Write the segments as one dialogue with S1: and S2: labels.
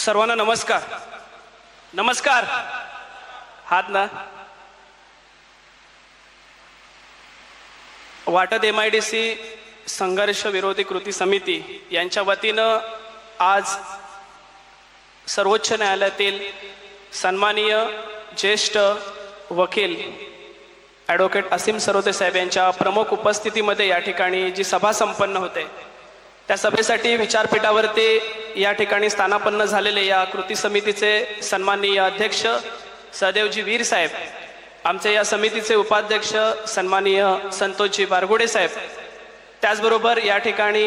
S1: सर्वांना नमस्कार. नमस्कार. हात ना. वाटत एम आय डी सी संघर्ष विरोधी कृती समिती यांच्या वतीनं आज सर्वोच्च न्यायालयातील सन्माननीय ज्येष्ठ वकील ॲडव्होकेट असीम सरोते साहेब यांच्या प्रमुख उपस्थितीमध्ये या ठिकाणी जी सभा संपन्न होते त्या सभेसाठी विचारपीठावरती या ठिकाणी स्थानापन्न झालेले या कृती समितीचे सन्माननीय अध्यक्ष सहदेवजी वीर साहेब आमचे या समितीचे उपाध्यक्ष सन्माननीय संतोषजी बारगुडे साहेब त्याचबरोबर या ठिकाणी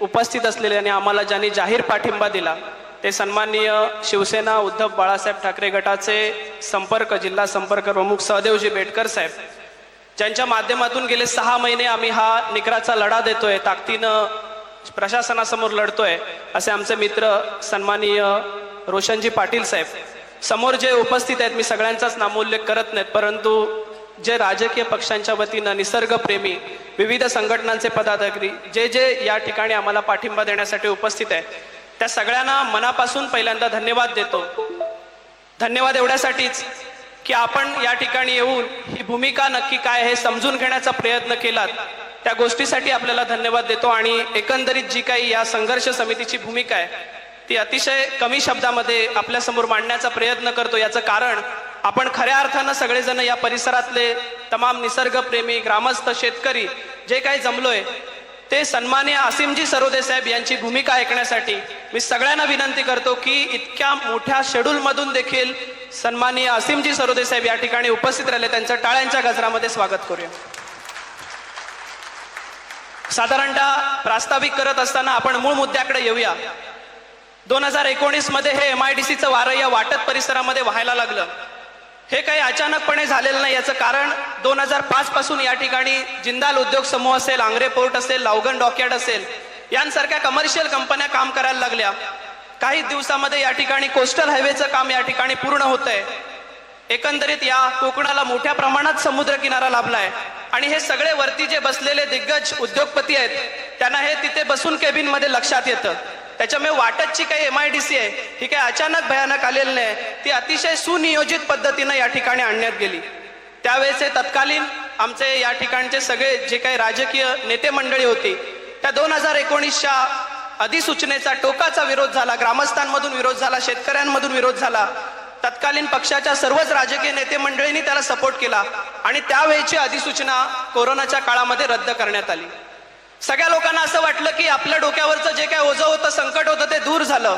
S1: उपस्थित असलेले आणि आम्हाला ज्यांनी जाहीर पाठिंबा दिला ते सन्माननीय शिवसेना उद्धव बाळासाहेब ठाकरे गटाचे संपर्क जिल्हा संपर्क प्रमुख सहदेवजी बेटकर साहेब ज्यांच्या माध्यमातून गेले सहा महिने आम्ही हा निकराचा लढा देतोय ताकदीनं प्रशासनासमोर लढतोय असे आमचे मित्र सन्माननीय रोशनजी पाटील साहेब. समोर जे उपस्थित आहेत मी सगळ्यांचाच नामोल्लेख करत नाहीत परंतु जे राजकीय पक्षांच्या वतीनं निसर्गप्रेमी विविध संघटनांचे पदाधिकारी जे जे या ठिकाणी आम्हाला पाठिंबा देण्यासाठी उपस्थित आहे त्या सगळ्यांना मनापासून पहिल्यांदा धन्यवाद देतो. धन्यवाद एवढ्यासाठीच की आपण या ठिकाणी येऊन ही भूमिका नक्की काय हे समजून घेण्याचा प्रयत्न केलात. त्या गोष्टीसाठी आपल्याला धन्यवाद देतो आणि एकंदरीत जी काही या संघर्ष समितीची भूमिका आहे ती अतिशय कमी शब्दामध्ये आपल्यासमोर मांडण्याचा प्रयत्न करतो. याचं कारण आपण खऱ्या अर्थानं सगळेजण या परिसरातले तमाम निसर्गप्रेमी ग्रामस्थ शेतकरी जे काही जमलोय ते सन्मान्य असीमजी सरोदे साहेब यांची भूमिका ऐकण्यासाठी मी सगळ्यांना विनंती करतो की इतक्या मोठ्या शेड्यूलमधून देखील सन्माननीय असीमजी सरोदे साहेब या ठिकाणी उपस्थित राहिले. त्यांचं टाळ्यांच्या गजरामध्ये स्वागत करूया. साधारणतः प्रास्ताविक करत असताना आपण मूळ मुद्द्याकडे येऊया. दोन हजार एकोणीसमध्ये हे एम आय डी सीचं वारं या वाटत परिसरामध्ये व्हायला लागलं. हे काही अचानकपणे झालेलं नाही याचं कारण दोन हजार पाच पासून या ठिकाणी जिंदाल उद्योग समूह असेल आंग्रे पोर्ट असेल लावगन डॉकयार्ड असेल यांसारख्या कमर्शियल कंपन्या काम करायला लागल्या. काही दिवसामध्ये या ठिकाणी कोस्टल हायवेचं काम या ठिकाणी पूर्ण होत आहे एकंदरीत या कोकणाला मोठ्या प्रमाणात समुद्र किनारा लाभलाय. आणि हे सगळे वरती जे बसलेले दिग्गज उद्योगपती आहेत त्यांना हे तिथे बसून केबिनमध्ये लक्षात येतं. त्याच्यामुळे वाटतची काही एम आय डी सी आहे ही काही अचानक भयानक आलेली नाही. ती अतिशय सुनियोजित पद्धतीनं या ठिकाणी आणण्यात गेली. त्यावेळेचे तत्कालीन आमचे या ठिकाणचे सगळे जे काही राजकीय नेते मंडळी होती त्या दोन हजार एकोणीसच्या अधिसूचनेचा टोकाचा विरोध झाला ग्रामस्थांमधून विरोध झाला शेतकऱ्यांमधून विरोध झाला. तत्कालीन पक्षाच्या सर्वच राजकीय नेते मंडळींनी त्याला सपोर्ट केला आणि त्यावेळीची अधिसूचना कोरोनाच्या काळामध्ये रद्द करण्यात आली. सगळ्या लोकांना असं वाटलं की आपल्या डोक्यावरचं जे काय ओझं होतं संकट होतं ते दूर झालं.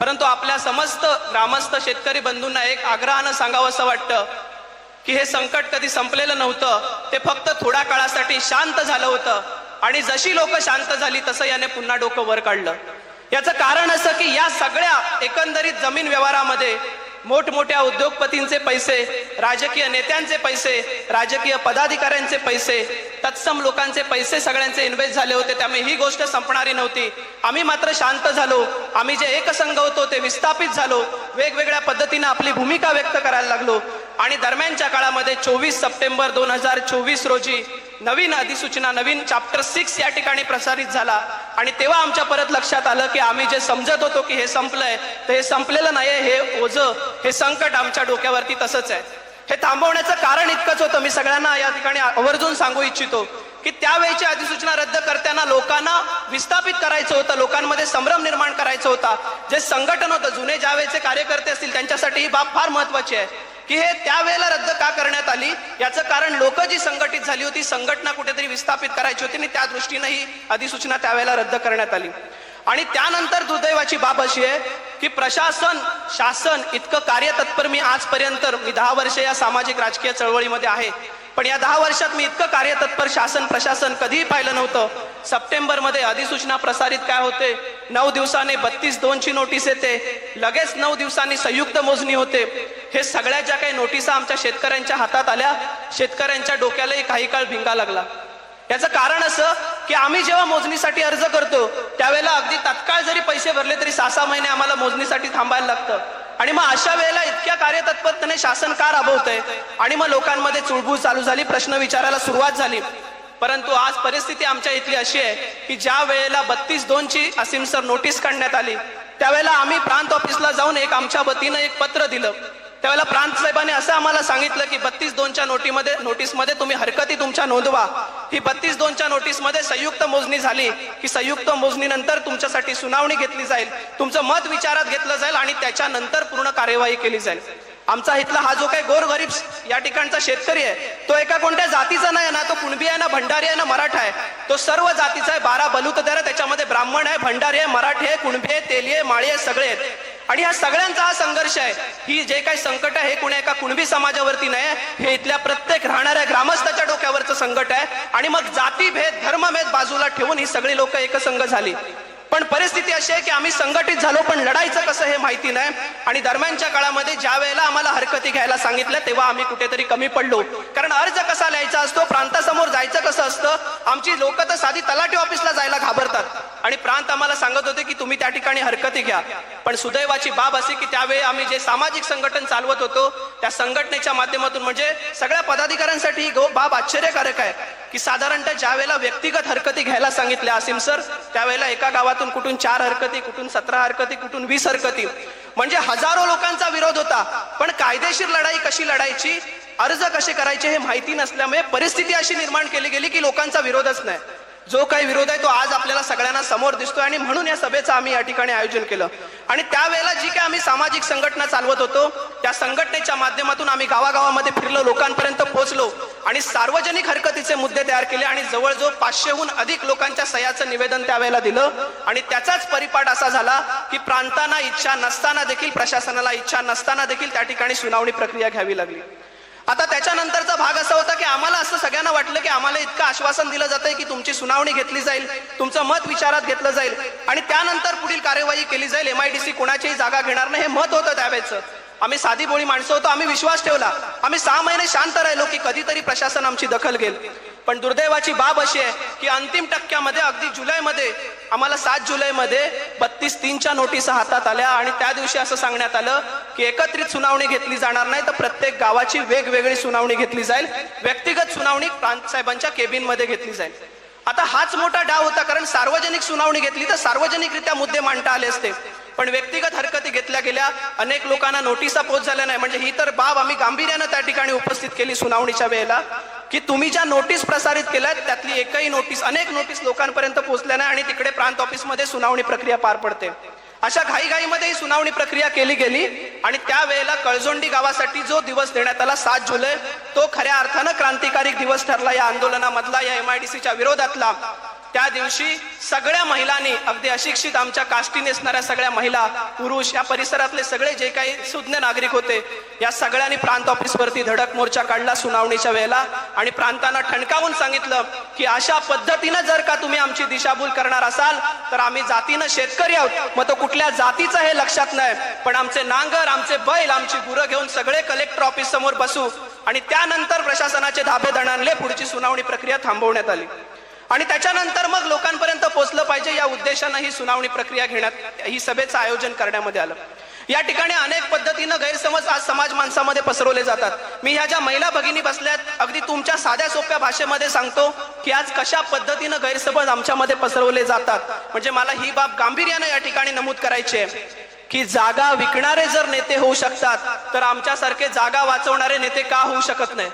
S1: परंतु आपल्या समस्त ग्रामस्थ शेतकरी बंधूंना एक आग्रहानं सांगावं असं वाटतं की हे संकट कधी संपलेलं नव्हतं ते फक्त थोड्या काळासाठी शांत झालं होतं आणि जशी लोक शांत झाली तसं याने पुन्हा डोकं वर काढलं. याचं कारण असं की या सगळ्या एकंदरीत जमीन व्यवहारामध्ये मोठमोठ्या उद्योगपतींचे पैसे राजकीय नेत्यांचे पैसे राजकीय पदाधिकाऱ्यांचे पैसे तत्सम लोकांचे पैसे सगळ्यांचे इन्व्हेस्ट झाले होते. त्यामुळे ही गोष्ट संपणारी नव्हती. आम्ही मात्र शांत झालो. आम्ही जे एकसंघ होतो ते विस्थापित झालो. वेगवेगळ्या पद्धतीने आपली भूमिका व्यक्त करायला लागलो. आणि दरम्यानच्या काळामध्ये चोवीस सप्टेंबर दोन हजार चोवीस रोजी नवीन अधिसूचना नवीन चॅप्टर सिक्स या ठिकाणी प्रसारित झाला. आणि तेव्हा आमच्या परत लक्षात आलं की आम्ही जे समजत होतो की हे संपलंय तर हे संपलेलं नाही हे ओझ हे संकट आमच्या डोक्यावरती तसंच आहे. हे थांबवण्याचं कारण इतकंच होतं. मी सगळ्यांना या ठिकाणी आवर्जून सांगू इच्छितो की त्यावेळीची अधिसूचना रद्द करताना लोकांना विस्थापित करायचं होतं लोकांमध्ये संभ्रम निर्माण करायचं होता. जे संघटन होतं जुने ज्यावेळेचे कार्यकर्ते असतील त्यांच्यासाठी ही बाब फार महत्वाची आहे. की हे त्यावेळेला रद्द का करण्यात आली? याचं कारण लोक जी संघटित झाली होती संघटना कुठेतरी विस्थापित करायची होती आणि त्या दृष्टीने ही अधिसूचना त्यावेळेला रद्द करण्यात आली. आणि त्यानंतर दुर्दैवाची बाब अशी आहे की प्रशासन शासन इतकं कार्यतत्पर मी आजपर्यंत मी दहा वर्ष या सामाजिक राजकीय चळवळीमध्ये आहे. पण या दहा वर्षात मी इतकं कार्यतत्पर शासन प्रशासन कधीही पाहिलं नव्हतं. सप्टेंबरमध्ये अधिसूचना प्रसारित काय होते? नऊ दिवसाने बत्तीस दोनची नोटीस येते. लगेच नऊ दिवसांनी संयुक्त मोजणी होते. हे सगळ्या ज्या काही नोटिसा आमच्या शेतकऱ्यांच्या हातात आल्या शेतकऱ्यांच्या डोक्यालाही काही काळ भिंगा लागला. याचं कारण असं की आम्ही जेव्हा मोजणीसाठी अर्ज करतो त्यावेळेला अगदी तत्काळ जरी पैसे भरले तरी सहा सहा महिने आम्हाला मोजणीसाठी थांबायला लागतं. आणि मग अशा वेळेला इतक्या कार्यतत्परतेने शासन का राबवतंय? आणि मग लोकांमध्ये चुळबुळ चालू झाली प्रश्न विचारायला सुरुवात झाली. परंतु आज परिस्थिती आमच्या इथली अशी आहे की ज्या वेळेला बत्तीस दोन ची सर नोटीस काढण्यात आली त्यावेळेला आम्ही प्रांत ऑफिसला जाऊन एक आमच्या वतीनं एक पत्र दिलं. त्यावेळेला प्रांत साहेबांनी असं आम्हाला सांगितलं की बत्तीस दोनच्या नोटीमध्ये नोटीसमध्ये तुम्ही हरकती तुमच्या नोंदवा. ही बत्तीस दोनच्या नोटीसमध्ये संयुक्त मोजणी झाली. की संयुक्त मोजणीनंतर तुमच्यासाठी सुनावणी घेतली जाईल. तुमचं मत विचारात घेतलं जाईल आणि त्याच्यानंतर पूर्ण कार्यवाही केली जाईल. आमचा इथला हा जो काही गोरगरीब या ठिकाणचा शेतकरी आहे तो एका कोणत्या जातीचा नाही ना तो कुणबी आहे ना भंडारी आहे ना मराठा आहे. तो सर्व जातीचा आहे बारा बलुतदार आहे त्याच्यामध्ये ब्राह्मण आहे भंडारी आहे मराठी आहे कुणबी आहे तेली आहे माळी आहे सगळे आहेत. आणि हा सगळ्यांचा हा संघर्ष आहे. ही जे काही संकट आहे हे कुणी एका कुणबी समाजावरती नाही हे इथल्या प्रत्येक राहणाऱ्या ग्रामस्थाच्या डोक्यावरचं संकट आहे. आणि मग जातीभेद धर्मभेद बाजूला ठेवून ही सगळी लोक एकसंघ झाली. पण परिस्थिती अशी आहे की आम्ही संघटित झालो पण लढायचं कसं हे माहिती नाही. आणि दरम्यानच्या काळामध्ये ज्या वेळेला आम्हाला हरकती घ्यायला सांगितलं तेव्हा आम्ही कुठेतरी कमी पडलो. कारण अर्ज कसा लिहायचा असतो प्रांतासमोर जायचं कसं असतं आमची लोक तर साधी तलाठी ऑफिसला जायला घाबरतात. आणि प्रांत आम्हाला सांगत होते की तुम्ही त्या ठिकाणी हरकती घ्या. पण सुदैवाची बाब अशी की त्यावेळी आम्ही जे सामाजिक संघटन चालवत होतो त्या संघटनेच्या माध्यमातून म्हणजे सगळ्या पदाधिकाऱ्यांसाठी ही बाब आश्चर्यकारक आहे. की साधारणतः ज्या वेळेला व्यक्तिगत हरकती घ्यायला सांगितल्या असीम सर त्यावेळेला एका गावात गावातून कुठून चार हरकती कुठून सतरा हरकती कुठून वीस हरकती. म्हणजे हजारो लोकांचा विरोध होता. पण कायदेशीर लढाई कशी लढायची अर्ज कसे करायचे हे माहिती नसल्यामुळे परिस्थिती अशी निर्माण केली गेली की लोकांचा विरोधच नाही. जो काही विरोध आहे तो आज आपल्याला सगळ्यांना समोर दिसतोय आणि म्हणून या सभेचं आम्ही या ठिकाणी आयोजन केलं. आणि त्यावेळेला जी काही आम्ही सामाजिक संघटना चालवत होतो त्या संघटनेच्या माध्यमातून आम्ही गावागावामध्ये फिरलो लोकांपर्यंत पोहोचलो आणि सार्वजनिक हरकतीचे मुद्दे तयार केले आणि जवळजवळ पाचशेहून अधिक लोकांच्या सह्याचं निवेदन त्यावेळेला दिलं. आणि त्याचाच परिपाठ असा झाला की प्रांतांना इच्छा नसताना देखील प्रशासनाला इच्छा नसताना देखील त्या ठिकाणी सुनावणी प्रक्रिया घ्यावी लागली. आता त्याच्यानंतरचा भाग असा होता की आम्हाला असं सगळ्यांना वाटलं की आम्हाला इतकं आश्वासन दिलं जातंय की तुमची सुनावणी घेतली जाईल तुमचं मत विचारात घेतलं जाईल आणि त्यानंतर पुढील कार्यवाही केली जाईल. एमआयडीसी कोणाचीही जागा घेणार नाही हे मत होतं त्यावेळेचं. आम्ही साधी बोळी माणसं होतो आम्ही विश्वास ठेवला. आम्ही सहा महिने शांत राहिलो की कधीतरी प्रशासन आमची दखल घेईल. पण दुर्दैवाची बाब अशी आहे की अंतिम टक्क्यामध्ये अगदी जुलैमध्ये आम्हाला सात जुलैमध्ये बत्तीस तीनच्या नोटीस हातात आल्या आणि त्या दिवशी असं सांगण्यात आलं की एकत्रित सुनावणी घेतली जाणार नाही तर प्रत्येक गावाची वेगवेगळी सुनावणी घेतली जाईल. व्यक्तिगत सुनावणी प्रांत साहेबांच्या केबिनमध्ये घेतली जाईल. आता हाच मोठा डाव होता कारण सार्वजनिक सुनावणी घेतली तर सार्वजनिकरित्या मुद्दे मांडता आले असते. पण व्यक्तिगत हरकती घेतल्या गेल्या. अनेक लोकांना नोटिसा पोच झाल्या नाही. म्हणजे ही तर बाब आम्ही गांभीर्यानं त्या ठिकाणी उपस्थित केली सुनावणीच्या वेळेला की तुम्ही ज्या नोटीस प्रसारित केल्या त्यातली एकही नोटीस अनेक नोटीस लोकांपर्यंत पोहोचल्या नाही आणि तिकडे प्रांत ऑफिसमध्ये सुनावणी प्रक्रिया पार पडते. अशा घाईघाईमध्ये ही सुनावणी प्रक्रिया केली गेली आणि त्यावेळेला कळजोंडी गावासाठी जो दिवस देण्यात आला सात जुलै तो खऱ्या अर्थानं क्रांतिकारी दिवस ठरला या आंदोलनामधला या एमआयडीसीच्या विरोधातला. त्या दिवशी सगळ्या महिलांनी अगदी अशिक्षित आमच्या काष्टी नेसणाऱ्या सगळ्या महिला पुरुष या परिसरातले सगळे जे काही सुज्ञ नागरिक होते या सगळ्यांनी प्रांत ऑफिसवरती धडक मोर्चा काढला सुनावणीच्या वेळेला आणि प्रांतांना ठणकावून सांगितलं की अशा पद्धतीनं जर का तुम्ही आमची दिशाभूल करणार असाल तर आम्ही जातीनं शेतकरी आहोत. मग तो कुठल्या जातीचं हे लक्षात नाही पण आमचे नांगर आमचे बैल आमची गुरं घेऊन सगळे कलेक्टर ऑफिस समोर बसू आणि त्यानंतर प्रशासनाचे धाबे दणाणले पुढची सुनावणी प्रक्रिया थांबवण्यात आली. आणि त्याच्यानंतर मग लोकांपर्यंत पोहोचलं पाहिजे या उद्देशानं ही सुनावणी प्रक्रिया घेण्यात ही सभेचं आयोजन करण्यामध्ये आलं. या ठिकाणी अनेक पद्धतीनं गैरसमज आज समाज माणसामध्ये पसरवले जातात. मी ह्या ज्या महिला भगिनी बसल्यात अगदी तुमच्या साध्या सोप्या भाषेमध्ये सांगतो की आज कशा पद्धतीनं गैरसमज आमच्यामध्ये पसरवले जातात. म्हणजे मला ही बाब गांभीर्यानं या ठिकाणी नमूद करायची आहे की जागा विकणारे जर नेते होऊ शकतात तर आमच्यासारखे जागा वाचवणारे नेते का होऊ शकत नाही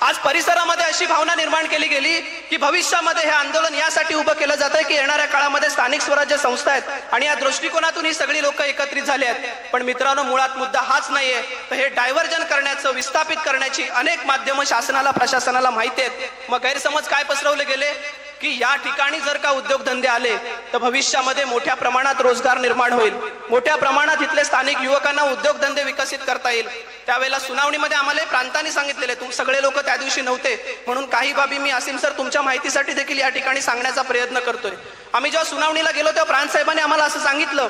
S1: आज परिसरामध्ये अशी भावना निर्माण केली गेली की भविष्यामध्ये हे आंदोलन यासाठी उभं केलं जात आहे की येणाऱ्या काळामध्ये स्थानिक स्वराज्य संस्था आहेत आणि या दृष्टिकोनातून ही सगळी लोक एकत्रित झाली आहेत. पण मित्रांनो मुळात मुद्दा हाच नाहीये. तर हे डायव्हर्जन करण्याचं विस्थापित करण्याची अनेक माध्यमं शासनाला प्रशासनाला माहिती आहेत. मग गैरसमज काय पसरवले गेले? की या ठिकाणी जर का उद्योगधंदे आले तर भविष्यामध्ये मोठ्या प्रमाणात रोजगार निर्माण होईल. मोठ्या प्रमाणात इथले स्थानिक युवकांना उद्योगधंदे विकसित करता येईल. त्यावेळेला सुनावणीमध्ये आम्हाला प्रांतांनी सांगितलेले तुम सगळे लोक त्या दिवशी नव्हते. म्हणून काही बाबी मी असीम सर तुमच्या माहितीसाठी देखील या ठिकाणी सांगण्याचा प्रयत्न करतोय. आम्ही जेव्हा सुनावणीला गेलो तेव्हा प्रांत साहेबांनी आम्हाला असं सांगितलं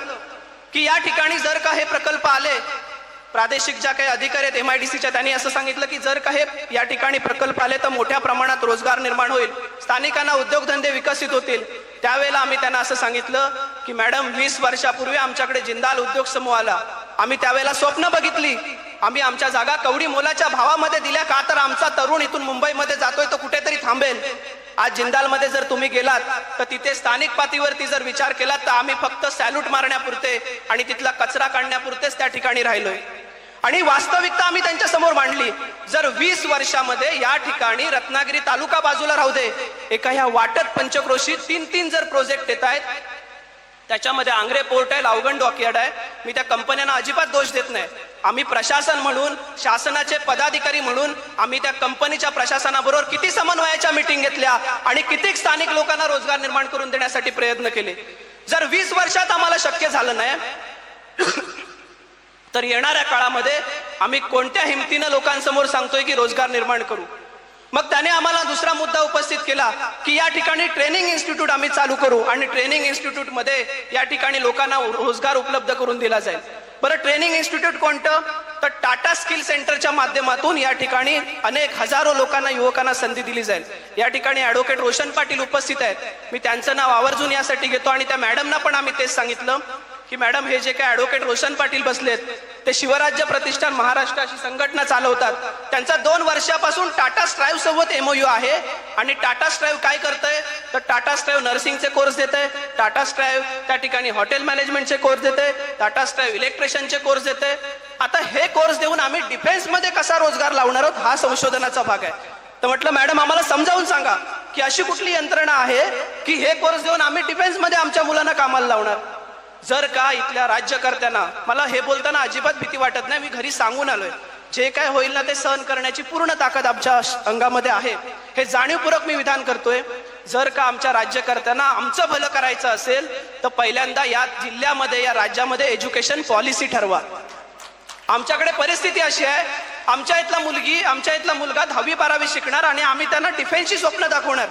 S1: की या ठिकाणी जर का हे प्रकल्प आले प्रादेशिक ज्या काही अधिकारी आहेत एमआयडीसीच्या त्यांनी असं सांगितलं की जर का हे या ठिकाणी प्रकल्प आले तर मोठ्या प्रमाणात रोजगार निर्माण होईल. स्थानिकांना उद्योगधंदे विकसित होतील. त्यावेळेला आम्ही त्यांना असं सांगितलं की मॅडम वीस वर्षापूर्वी आमच्याकडे जिंदाल उद्योग समूह आला. आम्ही त्यावेळेला स्वप्न बघितली. आम्ही आमच्या जागा कवडी मोलाच्या भावामध्ये दिल्या का तर आमचा तरुण इथून मुंबईमध्ये जातोय तो कुठेतरी थांबेल. आज जिंदालमध्ये जर तुम्ही गेलात तर तिथे स्थानिक पातळीवरती जर विचार केलात तर आम्ही फक्त सॅल्यूट मारण्यापुरते आणि तिथला कचरा काढण्यापुरतेच त्या ठिकाणी राहिलोय. आणि वास्तविकता आम्ही त्यांच्यासमोर मांडली. जर वीस वर्षामध्ये या ठिकाणी रत्नागिरी तालुका बाजूला राहू दे एका ह्या वाटत पंचक्रोशी तीन तीन जर प्रोजेक्ट येत आहेत त्याच्यामध्ये आंग्रे पोर्ट आहे लावगण डॉकयार्ड आहे मी त्या कंपन्यांना अजिबात दोष देत नाही. आम्ही प्रशासन म्हणून शासनाचे पदाधिकारी म्हणून आम्ही त्या कंपनीच्या प्रशासनाबरोबर किती समन्वयाच्या मिटिंग घेतल्या आणि किती स्थानिक लोकांना रोजगार निर्माण करून देण्यासाठी प्रयत्न केले. जर वीस वर्षात आम्हाला शक्य झालं नाही तर येणाऱ्या काळामध्ये आम्ही कोणत्या हिमतीनं लोकांसमोर सांगतोय की रोजगार निर्माण करू? मग त्याने आम्हाला दुसरा मुद्दा उपस्थित केला की या ठिकाणी ट्रेनिंग इन्स्टिट्यूट आम्ही चालू करू आणि ट्रेनिंग इन्स्टिट्यूटमध्ये या ठिकाणी लोकांना रोजगार उपलब्ध करून दिला जाईल. बरं ट्रेनिंग इन्स्टिट्यूट कोणतं? तर टाटा स्किल सेंटरच्या माध्यमातून या ठिकाणी अनेक हजारो लोकांना युवकांना संधी दिली जाईल. या ठिकाणी ऍडव्होकेट रोशन पाटील उपस्थित आहेत. मी त्यांचं नाव आवर्जून यासाठी घेतो आणि त्या मॅडमना पण आम्ही तेच सांगितलं. की मॅडम हे जे काय ऍडव्होकेट रोशन पाटील बसलेत ते शिवराज्य प्रतिष्ठान महाराष्ट्र अशी संघटना चालवतात. त्यांचा दोन वर्षापासून टाटा स्ट्राईव्ह सोबत एमओयू आहे. आणि टाटा स्ट्राईव्ह काय करतंय? तर टाटा स्ट्राईव्ह नर्सिंगचे कोर्स देत आहे टाटा स्ट्राईव्ह त्या ठिकाणी हॉटेल मॅनेजमेंटचे कोर्स देत आहे टाटा स्ट्राईव्ह इलेक्ट्रिशियनचे कोर्स देत आहे आता हे कोर्स देऊन आम्ही डिफेन्समध्ये कसा रोजगार लावणार आहोत हा संशोधनाचा भाग आहे. तर म्हटलं मॅडम आम्हाला समजावून सांगा की अशी कुठली यंत्रणा आहे की हे कोर्स देऊन आम्ही डिफेन्समध्ये आमच्या मुलांना कामाला लावणार? जर का इथल्या राज्यकर्त्यांना मला हे बोलताना अजिबात भीती वाटत नाही मी घरी सांगून आलोय. जे काय होईल ना ते सहन करण्याची पूर्ण ताकद आमच्या अंगामध्ये आहे. हे जाणीवपूर्वक मी विधान करतोय. जर का आमच्या राज्यकर्त्यांना आमचं भलं करायचं असेल तर पहिल्यांदा या जिल्ह्यामध्ये या राज्यामध्ये एज्युकेशन पॉलिसी ठरवा. आमच्याकडे परिस्थिती अशी आहे आमच्या इथला मुलगी आमच्या इथला मुलगा दहावी बारावी शिकणार आणि आम्ही त्यांना डिफेन्सची स्वप्न दाखवणार.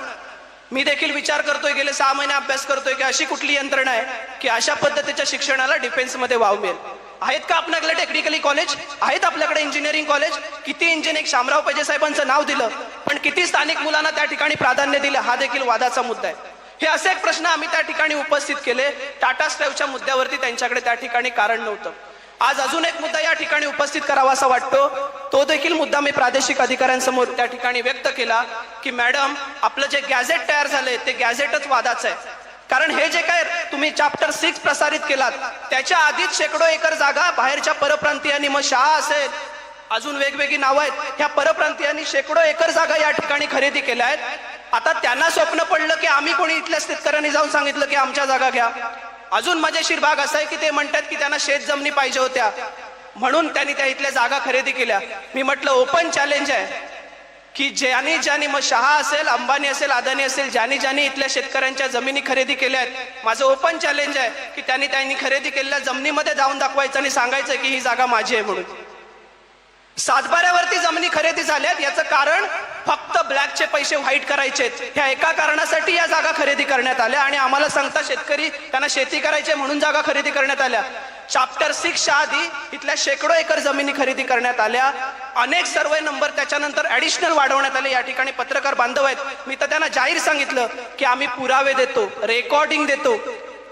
S1: मी देखील विचार करतोय गेले सहा महिने अभ्यास करतोय की अशी कुठली यंत्रणा आहे की अशा पद्धतीच्या शिक्षणाला डिफेन्समध्ये वाव मिळेल? आहेत का आपल्याकडे टेक्निकली कॉलेज आहेत आपल्याकडे इंजिनिअरिंग कॉलेज किती इंजिनिअर शामराव पैजे साहेबांचं नाव दिलं पण किती स्थानिक मुलांना त्या ठिकाणी प्राधान्य दिलं हा देखील वादाचा मुद्दा आहे. हे असे एक प्रश्न आम्ही त्या ठिकाणी उपस्थित केले. टाटा स्ट्राईव्हच्या मुद्द्यावरती त्यांच्याकडे त्या ठिकाणी कारण नव्हतं. आज अजून एक मुद्दा या ठिकाणी उपस्थित करावा असा वाटतो. तो देखील मुद्दा मी प्रादेशिक अधिकाऱ्यांसमोर त्या ठिकाणी व्यक्त केला की मॅडम आपलं जे गॅझेट तयार झालंय ते गॅझेटच वादाचं आहे. कारण हे जे काय तुम्ही चॅप्टर सिक्स प्रसारित केलात त्याच्या आधीच शेकडो एकर जागा बाहेरच्या परप्रांतीयांनी मग शाह असेल अजून वेगवेगळी नावं आहेत ह्या परप्रांतीयांनी शेकडो एकर जागा या ठिकाणी खरेदी केल्या आहेत. आता त्यांना स्वप्न पडलं की आम्ही कोणी इथल्या शेतकऱ्यांनी जाऊन सांगितलं की आमच्या जागा घ्या. अजून मजेशीर भाग असा आहे की ते म्हणतात की त्यांना शेत जमिनी पाहिजे होत्या. म्हणून त्यांनी त्या इथल्या जागा खरेदी केल्या. मी म्हटलं ओपन चॅलेंज आहे. की ज्यानी ज्यानी मग शहा असेल अंबानी असेल अदानी असेल ज्यानी ज्यानी इथल्या शेतकऱ्यांच्या जमिनी खरेदी केल्या आहेत. माझं ओपन चॅलेंज आहे की त्यांनी त्यांनी खरेदी केलेल्या जमिनीमध्ये जाऊन दाखवायचं आणि सांगायचं की ही जागा माझी आहे म्हणून. सातबाऱ्यावरती जमिनी खरेदी झाल्यात. याचं कारण फक्त ब्लॅकचे पैसे व्हाईट करायचे ह्या एका कारणासाठी या जागा खरेदी करण्यात आल्या आणि आम्हाला सांगता शेतकरी त्यांना शेती करायचे म्हणून जागा खरेदी करण्यात आल्या. चाप्टर सिक्सच्या आधी इथल्या शेकडो एकर जमिनी खरेदी करण्यात आल्या. अनेक सर्वे नंबर त्याच्यानंतर ऍडिशनल वाढवण्यात आले. या ठिकाणी पत्रकार बांधव आहेत. मी तर त्यांना जाहीर सांगितलं की आम्ही पुरावे देतो रेकॉर्डिंग देतो.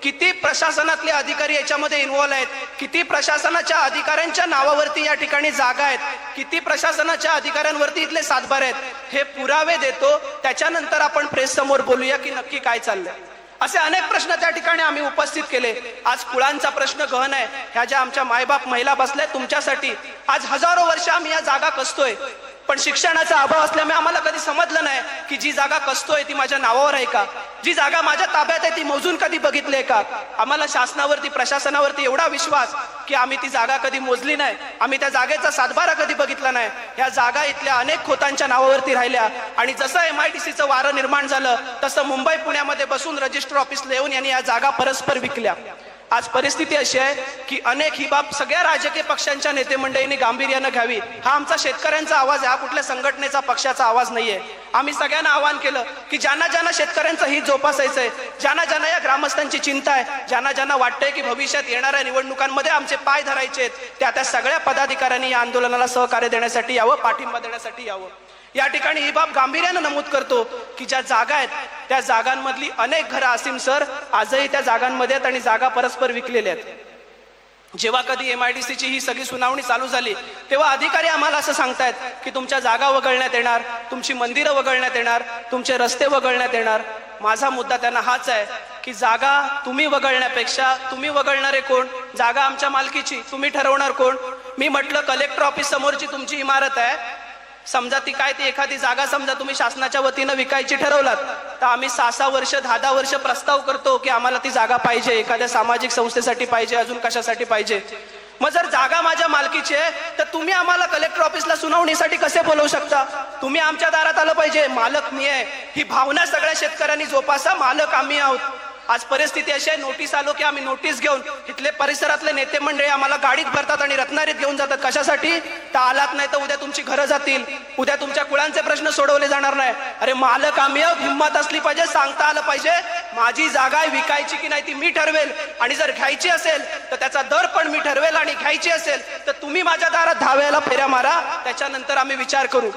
S1: किती प्रशासनातले अधिकारी याच्यामध्ये इन्व्हॉल्व आहेत? किती प्रशासनाच्या अधिकाऱ्यांच्या नावावरती या ठिकाणी जागा आहेत? किती प्रशासनाच्या अधिकाऱ्यांवरती इथले सातबार आहेत? हे पुरावे देतो त्याच्यानंतर आपण प्रेस समोर बोलूया की नक्की काय चाललंय. असे अनेक प्रश्न त्या ठिकाणी आम्ही उपस्थित केले. आज कुळांचा प्रश्न गहन आहे. ह्या ज्या आमच्या मायबाप महिला बसल्या तुमच्यासाठी आज हजारो वर्ष आम्ही या जागा कसतोय. पण शिक्षणाचा अभाव असल्यामुळे आम्हाला कधी समजलं नाही की जी जागा कसतोय ती माझ्या नावावर आहे का? जी जागा माझ्या ताब्यात आहे ती मोजून कधी बघितली का? आम्हाला शासनावरती प्रशासनावरती एवढा विश्वास की आम्ही ती जागा कधी मोजली नाही आम्ही त्या जागेचा सातबारा कधी बघितला नाही. या जागा इथल्या अनेक खोतांच्या नावावरती राहिल्या आणि जसं एम आय टी सीचं वारं निर्माण झालं तसं मुंबई पुण्यामध्ये बसून रजिस्टर ऑफिसला येऊन यांनी या जागा परस्पर विकल्या. आज परिस्थिती अशी आहे की अनेक ही बाब सगळ्या राजकीय पक्षांच्या नेते मंडळींनी गांभीर्यानं घ्यावी. हा आमचा शेतकऱ्यांचा आवाज आहे. हा कुठल्या संघटनेचा पक्षाचा आवाज नाहीये. आम्ही सगळ्यांना आवाहन केलं की ज्यांना ज्यांना शेतकऱ्यांचं हित आहे ज्यांना ज्यांना या ग्रामस्थांची चिंता आहे ज्यांना ज्यांना वाटतंय की भविष्यात येणाऱ्या निवडणुकांमध्ये आमचे पाय धरायचे आहेत त्या त्या सगळ्या पदाधिकाऱ्यांनी या आंदोलनाला सहकार्य देण्यासाठी यावं पाठिंबा देण्यासाठी यावं. या ठिकाणी ही बाब गांभीर्यानं नमूद करतो की ज्या जागा आहेत त्या जागांमधली अनेक घरं असीम सर आजही त्या जागांमध्ये आहेत आणि जागा परस्पर विकलेल्या आहेत. जेव्हा कधी एम आय डी सीची ही सगळी सुनावणी चालू झाली तेव्हा अधिकारी आम्हाला असं सांगतायत की तुमच्या जागा वगळण्यात येणार तुमची मंदिरं वगळण्यात येणार तुमचे रस्ते वगळण्यात येणार. माझा मुद्दा त्यांना हाच आहे की जागा तुम्ही वगळण्यापेक्षा तुम्ही वगळणारे कोण? जागा आमच्या मालकीची तुम्ही ठरवणार कोण? मी म्हटलं कलेक्टर ऑफिस समोरची तुमची इमारत आहे. समजा ती काय ती एखादी जागा समजा तुम्ही शासनाच्या वतीनं विकायची ठरवलात तर आम्ही सहा सहा वर्ष दहा दहा वर्ष प्रस्ताव करतो की आम्हाला ती जागा पाहिजे एखाद्या सामाजिक संस्थेसाठी पाहिजे अजून कशासाठी पाहिजे. मग जर जागा माझ्या मालकीची आहे तर तुम्ही आम्हाला कलेक्टर ऑफिसला सुनावणीसाठी कसे बोलवू शकता? तुम्ही आमच्या दारात आलं पाहिजे मालक मी आहे. ही भावना सगळ्या शेतकऱ्यांनी जोपासा मालक आम्ही आहोत. आज परिस्थिती अशी आहे नोटीस आलो की आम्ही नोटीस घेऊन इथले परिसरातले नेते मंडळी आम्हाला गाडीत भरतात आणि रत्नारीत घेऊन जातात. कशासाठी? तर आलात नाही तर उद्या तुमची घरं जातील. उद्या तुमच्या कुळांचे प्रश्न सोडवले जाणार नाही. अरे मालक आम्ही हिंमत असली पाहिजे सांगता आलं पाहिजे. माझी जागा आहे विकायची की नाही ती मी ठरवेल. आणि जर घ्यायची असेल तर त्याचा दर पण मी ठरवेल. आणि घ्यायची असेल तर तुम्ही माझ्या दारात धाव्याला फेऱ्या मारा. त्याच्यानंतर आम्ही विचार करू.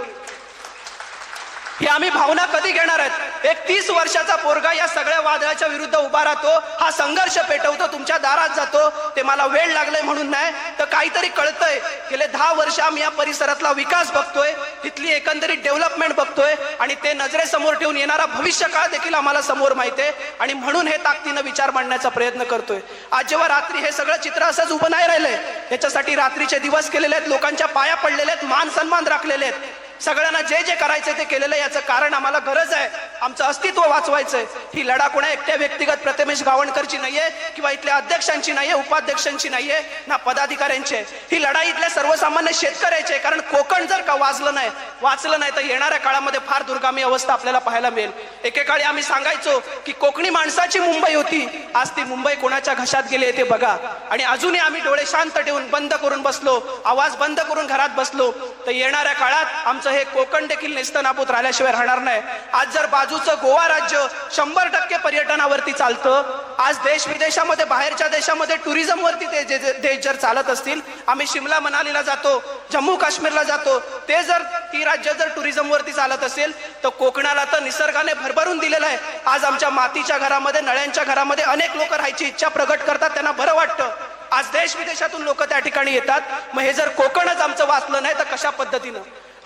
S1: ही आम्ही भावना कधी घेणार आहेत? एक तीस वर्षाचा पोरगा या सगळ्या वादळाच्या विरुद्ध उभा राहतो हा संघर्ष पेटवतो तुमच्या दारात जातो ते मला वेळ लागलाय म्हणून नाही तर काहीतरी कळतंय. गेले दहा वर्ष आम्ही या परिसरातला विकास बघतोय तिथली एकंदरीत डेव्हलपमेंट बघतोय आणि ते नजरेसमोर ठेवून येणारा भविष्य काळ देखील आम्हाला समोर माहिती आहे. आणि म्हणून हे ताकदीनं विचार मांडण्याचा प्रयत्न करतोय. आज जेव्हा रात्री हे सगळं चित्र असंच उभं नाही राहिलंय याच्यासाठी रात्रीचे दिवस केलेले आहेत लोकांच्या पाया पडलेले आहेत मान सन्मान राखलेले आहेत. सगळ्यांना जे जे करायचंय ते केलेलं आहे. याचं कारण आम्हाला गरज आहे. आमचं अस्तित्व वाचवायचंय. ही लढा कोणा एकट्या व्यक्तिगत प्रथमेश गावणकरची नाहीये किंवा इथल्या अध्यक्षांची नाहीये उपाध्यक्षांची नाहीये ना पदाधिकाऱ्यांची आहे. ही लढाई इथल्या सर्वसामान्य शेतकऱ्याची आहे. कारण कोकण जर का वाचलं नाही वाचलं नाही तर येणाऱ्या काळामध्ये फार दुर्गामी अवस्था आपल्याला पाहायला मिळेल. एकेकाळी आम्ही सांगायचो की कोकणी माणसाची मुंबई होती. आज ती मुंबई कोणाच्या घशात गेली ते बघा. आणि अजूनही आम्ही डोळे शांत ठेवून बंद करून बसलो आवाज बंद करून घरात बसलो. तर येणाऱ्या काळात आमचं हे कोकण देखील नेस्तनाबूत राहिल्याशिवाय राहणार नाही. आज जर बाजूचं गोवा राज्य शंभर टक्के पर्यटनावरती चालतं आज देश विदेशामध्ये बाहेरच्या देशामध्ये टुरिझमवरती ते जे- देश जर चालत असतील आम्ही शिमला मनालीला जातो जम्मू काश्मीरला जातो ते जर ती राज्य जर टुरिझमवरती चालत असेल तर कोकणाला तर निसर्गाने भरभरून दिलेलं आहे. आज आमच्या मातीच्या घरामध्ये नळ्यांच्या घरामध्ये अनेक लोक राहायची इच्छा प्रगट करतात त्यांना बरं वाटतं. आज देश विदेशातून लोक त्या ठिकाणी येतात. मग हे जर कोकणच आमचं वाचलं नाही तर कशा पद्धतीनं?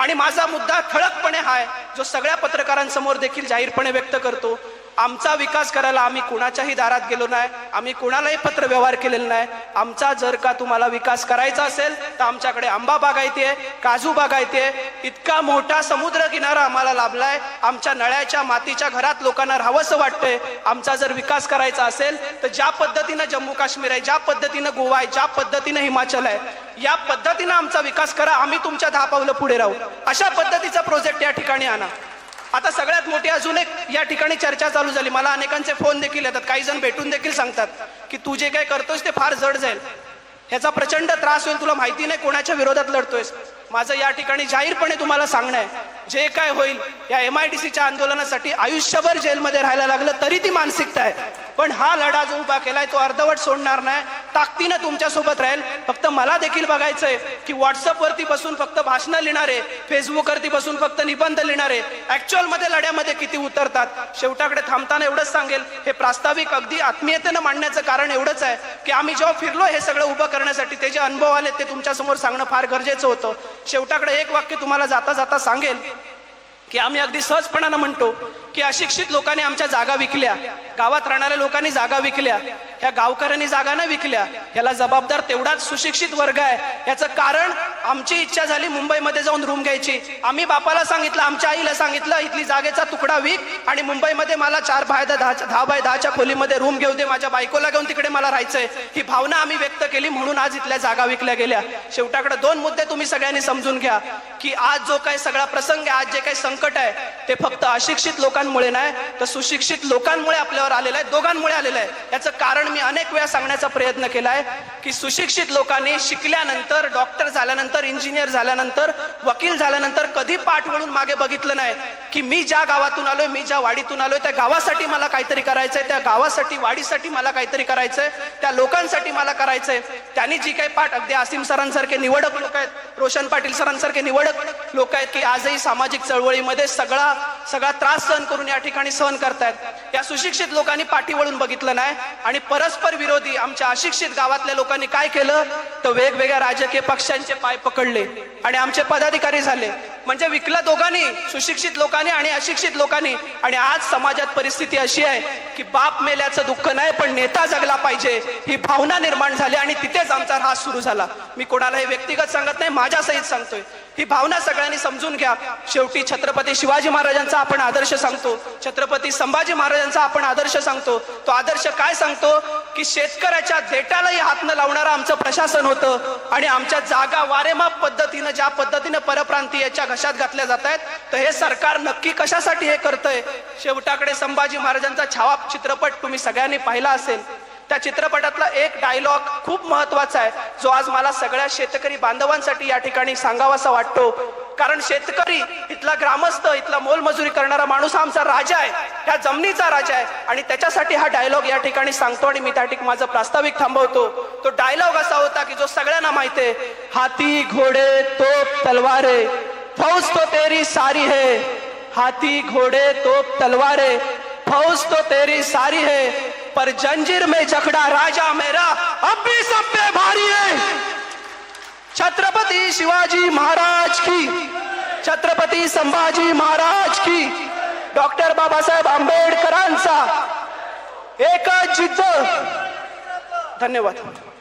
S1: आणि माझा मुद्दा ठळकपणे हा आहे जो सगळ्या पत्रकारांसमोर देखील जाहीरपणे व्यक्त करतो आमचा विकास करायला आम्ही कुणाच्याही दारात गेलो नाही आम्ही कुणालाही पत्र व्यवहार केलेला नाही. आमचा जर का तुम्हाला विकास करायचा असेल तर आमच्याकडे आंबा बागायती आहे काजू बागायती आहे इतका मोठा समुद्र किनारा आम्हाला लाभलाय. आमच्या नळ्याच्या मातीच्या घरात लोकांना राहावंसं वाटतंय. आमचा जर विकास करायचा असेल तर ज्या पद्धतीनं जम्मू काश्मीर आहे ज्या पद्धतीनं गोवा आहे ज्या पद्धतीनं हिमाचल आहे या पद्धतीनं आमचा विकास करा. आम्ही तुमच्या दहा पावलं पुढे राहू. अशा पद्धतीचा प्रोजेक्ट या ठिकाणी आणा. आता सगळ्यात मोठी अजून एक या ठिकाणी चर्चा चालू झाली. मला अनेकांचे फोन देखील येतात. काही जण भेटून देखील सांगतात की तू जे काय करतोयस ते फार जड जाईल. ह्याचा प्रचंड त्रास होईल. तुला माहिती नाही कोणाच्या विरोधात लढतोयस. माझं या ठिकाणी जाहीरपणे तुम्हाला सांगणं आहे. जे काय होईल या एम आय डी सीच्या आंदोलनासाठी आयुष्यभर जेलमध्ये राहायला लागलं तरी ती मानसिकता आहे. पण हा लढा जो उभा केलाय तो अर्धवट सोडणार नाही. ताकदीनं तुमच्यासोबत राहील. फक्त मला देखील बघायचंय की व्हॉट्सअपवरती बसून फक्त भाषणं लिहिणारे फेसबुकवरती बसून फक्त निबंध लिहिणारे ऍक्च्युअलमध्ये लढ्यामध्ये किती उतरतात शेवटाकडे थांबताना एवढंच सांगेल. हे प्रास्ताविक अगदी आत्मीयतेनं मांडण्याचं कारण एवढंच आहे की आम्ही जेव्हा फिरलो हे सगळं उभं करण्यासाठी ते जे अनुभव आले ते तुमच्यासमोर सांगणं फार गरजेचं होतं. शेवटाकडे एक वाक्य तुम्हाला जाता जाता सांगेल. की आम्ही अगदी सहजपणानं म्हणतो की अशिक्षित लोकांनी आमच्या जागा विकल्या गावात राहणाऱ्या लोकांनी जागा विकल्या ह्या गावकऱ्यांनी जागा न विकल्या याला जबाबदार तेवढाच सुशिक्षित वर्ग आहे. याचं कारण आमची इच्छा झाली मुंबईमध्ये जाऊन रूम घ्यायची. आम्ही बापाला सांगितलं आमच्या आईला सांगितलं इथली जागेचा तुकडा विक आणि मुंबईमध्ये मला चार बाय दहा दहा बाय दहाच्या खोलीमध्ये रूम घेऊ दे माझ्या बायकोला घेऊन तिकडे मला राहायचंय. ही भावना आम्ही व्यक्त केली म्हणून आज इथल्या जागा विकल्या गेल्या. शेवटाकडे दोन मुद्दे तुम्ही सगळ्यांनी समजून घ्या की आज जो काही सगळा प्रसंग आहे आज जे काही संकट आहे ते फक्त अशिक्षित लोकांमुळे नाही तर सुशिक्षित लोकांमुळे आपल्यावर आलेलं आहे दोघांमुळे आलेलं आहे. याचं कारण मी अनेक वेळा सांगण्याचा प्रयत्न केलाय की सुशिक्षित लोकांनी शिकल्यानंतर डॉक्टर झाल्यानंतर इंजिनियर झाल्यानंतर वकील झाल्यानंतर कधी पाठ वळून मागे बघितलं नाही की मी ज्या गावातून आलोय मी ज्या वाडीतून आलोय त्या गावासाठी मला काहीतरी करायचंय त्या गावासाठी वाडीसाठी मला काहीतरी करायचंय त्या लोकांसाठी मला करायचंय. त्यांनी जी काही पाठ अगदी आसिम सरांसारखे निवडक लोक आहेत रोशन पाटील सरांसारखे निवडक लोक आहेत की आजही सामाजिक चळवळीमध्ये सगळा सगळा त्रास सहन करून या ठिकाणी सहन करतायत. या सुशिक्षित लोकांनी पाठी वळून बघितलं नाही आणि परस्पर विरोधी आमच्या अशिक्षित गावातल्या लोकांनी काय केलं? तर वेगवेगळ्या राजकीय पक्षांचे पाय पकडले आणि आमचे पदाधिकारी झाले. म्हणजे विकला दोघांनी सुशिक्षित लोकांनी आणि अशिक्षित लोकांनी. आणि आज समाजात परिस्थिती अशी आहे की बाप मेल्याचं दुःख नाही पण नेता जगला पाहिजे. ही भावना निर्माण झाली आणि तिथेच आमचा ऱ्हास सुरू झाला. मी कोणालाही व्यक्तिगत सांगत नाही माझ्या सहित सांगतोय. ही भावना सगळ्यांनी समजून घ्या. शेवटी छत्रपती शिवाजी महाराजांचा आपण आदर्श सांगतो. छत्रपती संभाजी महाराजांचा आपण आदर्श सांगतो. तो आदर्श काय सांगतो? की शेतकऱ्याच्या देटालाही हात न लावणारं आमचं प्रशासन होतं. आणि आमच्या जागा वारेमाप पद्धतीनं ज्या पद्धतीनं परप्रांतीयाच्या घशात घातल्या जात आहेत? तर हे सरकार नक्की कशासाठी हे करतंय? शेवटाकडे संभाजी महाराजांचा छावा चित्रपट तुम्ही सगळ्यांनी पाहिला असेल. त्या चित्रपटातला एक डायलॉग खूप महत्त्वाचा आहे. जो आज मला सगळ्या शेतकरी बांधवांसाठी या ठिकाणी सांगावासा वाटतो. कारण शेतकरी इथला ग्रामस्थ इथला मोलमजुरी करणारा माणूस हा आमचा राजा आहे. ह्या जमिनीचा राजा आहे. आणि त्याच्यासाठी हा डायलॉग या ठिकाणी सांगतो आणि मी त्या ठिकाणी माझं प्रास्ताविक थांबवतो. तो डायलॉग असा होता की जो सगळ्यांना माहिती आहे. हाती घोडे तोप तलवारे. फौज तो तेरी सारी है। हाथी, घोड़े, तोप, तलवारें, फौज तो तेरी सारी है। पर जंजीर में जकड़ा राजा मेरा, अब भी सब पे भारी है। छत्रपति शिवाजी महाराज की, छत्रपति संभाजी महाराज की, डॉक्टर बाबासाहेब आंबेडकरांचा। एकच जिद्द। धन्यवाद।